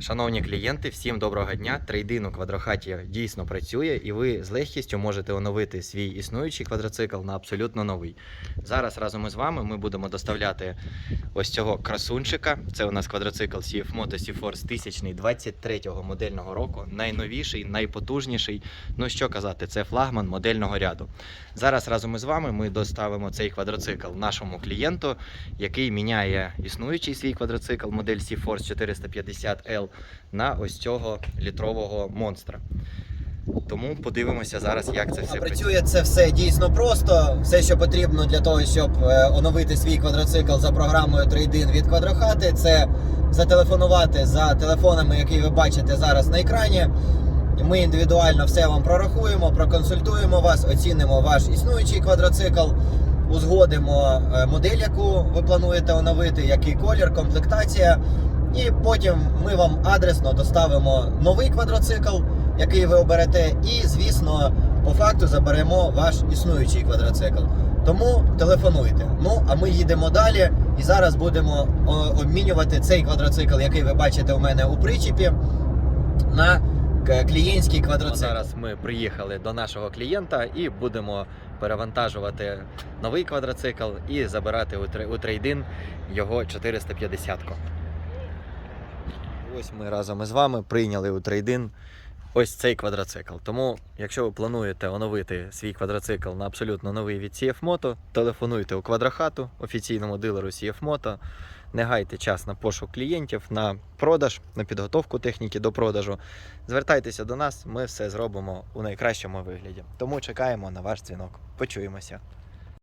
Шановні клієнти, всім доброго дня. Трейдин у квадрохаті дійсно працює, і ви з легкістю можете оновити свій існуючий квадроцикл на абсолютно новий. Зараз разом із вами ми будемо доставляти ось цього красунчика. Це у нас квадроцикл CF Moto C-Force 1023 модельного року. Найновіший, найпотужніший. Ну що казати, це флагман модельного ряду. Зараз разом із вами ми доставимо цей квадроцикл нашому клієнту, який міняє існуючий свій квадроцикл модель C-Force 450L на ось цього літрового монстра. Тому подивимося зараз, як це все працює. Це все дійсно просто. Все, що потрібно для того, щоб е, оновити свій квадроцикл за програмою Trade-in від квадрохати, це зателефонувати за телефонами, які ви бачите зараз на екрані. Ми індивідуально все вам прорахуємо, проконсультуємо вас, оцінимо ваш існуючий квадроцикл, узгодимо е, модель, яку ви плануєте оновити, який колір, комплектація. І потім ми вам адресно доставимо новий квадроцикл, який ви оберете, і, звісно, по факту заберемо ваш існуючий квадроцикл. Тому телефонуйте. Ну а ми їдемо далі. І зараз будемо обмінювати цей квадроцикл, який ви бачите у мене у причепі, на клієнтський Ну, квадроцикл. Зараз ми приїхали до нашого клієнта і будемо перевантажувати новий квадроцикл і забирати у трейдин його 450-ку. Ось ми разом із вами прийняли у трейдин ось цей квадроцикл. Тому, якщо ви плануєте оновити свій квадроцикл на абсолютно новий від CF Moto, телефонуйте у квадрохату, офіційному дилеру CF Moto. Не гайте час на пошук клієнтів, на продаж, на підготовку техніки до продажу. Звертайтеся до нас, ми все зробимо у найкращому вигляді. Тому чекаємо на ваш дзвінок. Почуємося.